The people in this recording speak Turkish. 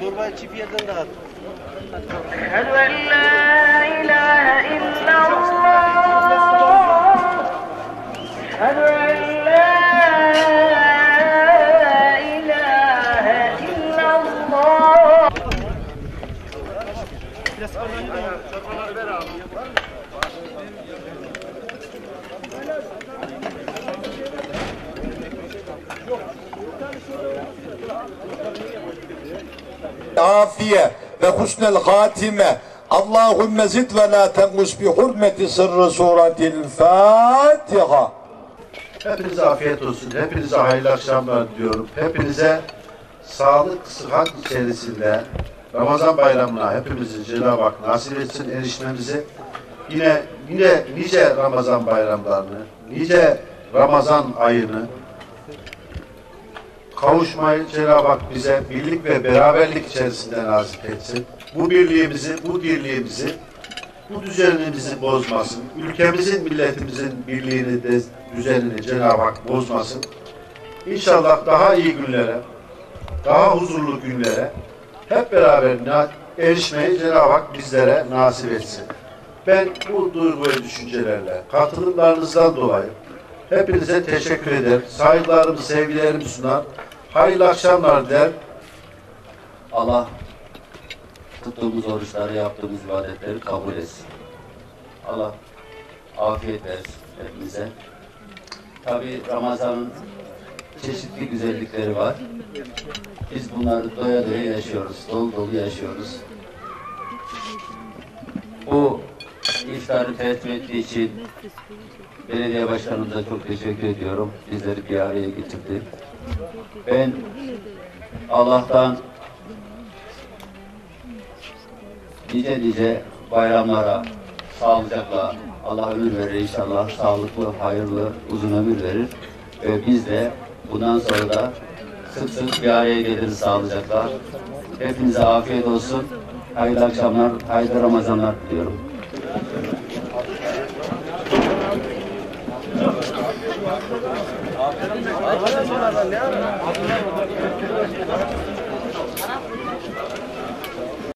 Çorbayı çift yerden dağıt. Eşhedü en la ilahe illallah. Eşhedü en la ilahe illallah. Biraz çorbaları ver abi. Afiye ve husnel hatime. Allahümme zid ve la tengus bi hurmeti sırrı suratil Fatiha. Hepinize afiyet olsun. Hepinize hayırlı akşamlar diliyorum. Hepinize sağlık, sıhhat içerisinde Ramazan bayramına hepimizin Cenab-ı Hak nasip etsin erişmemizi. Yine yine nice Ramazan bayramlarını, nice Ramazan ayını kavuşmayı Cenab-ı Hak bize birlik ve beraberlik içerisinde nasip etsin. Bu birliğimizi, bu dirliğimizi, bu düzenimizi bozmasın. Ülkemizin, milletimizin birliğini de düzenini Cenab-ı Hak bozmasın. İnşallah daha iyi günlere, daha huzurlu günlere hep beraber erişmeyi Cenab-ı Hak bizlere nasip etsin. Ben bu duygu ve düşüncelerle, katılımlarınızdan dolayı hepinize teşekkür eder. Saygılarımı, sevgilerimi sunar. Hayırlı akşamlar der. Allah tuttuğumuz oruçları, yaptığımız ibadetleri kabul etsin. Allah afiyet versin hepimize. Tabi Ramazan'ın çeşitli güzellikleri var. Biz bunları doya doya yaşıyoruz, dolu dolu yaşıyoruz. Bu iftarı tertip ettiği için belediye başkanımıza çok teşekkür ediyorum. Bizleri bir araya getirdi. Ben Allah'tan nice nice bayramlara sağlıcakla Allah ömür verir inşallah. Sağlıklı, hayırlı, uzun ömür verir. Ve biz de bundan sonra da sık sık bir araya geliriz sağlıcakla. Hepinize afiyet olsun. Hayırlı akşamlar, hayırlı Ramazanlar diliyorum. Aferin bunlardan ne ara?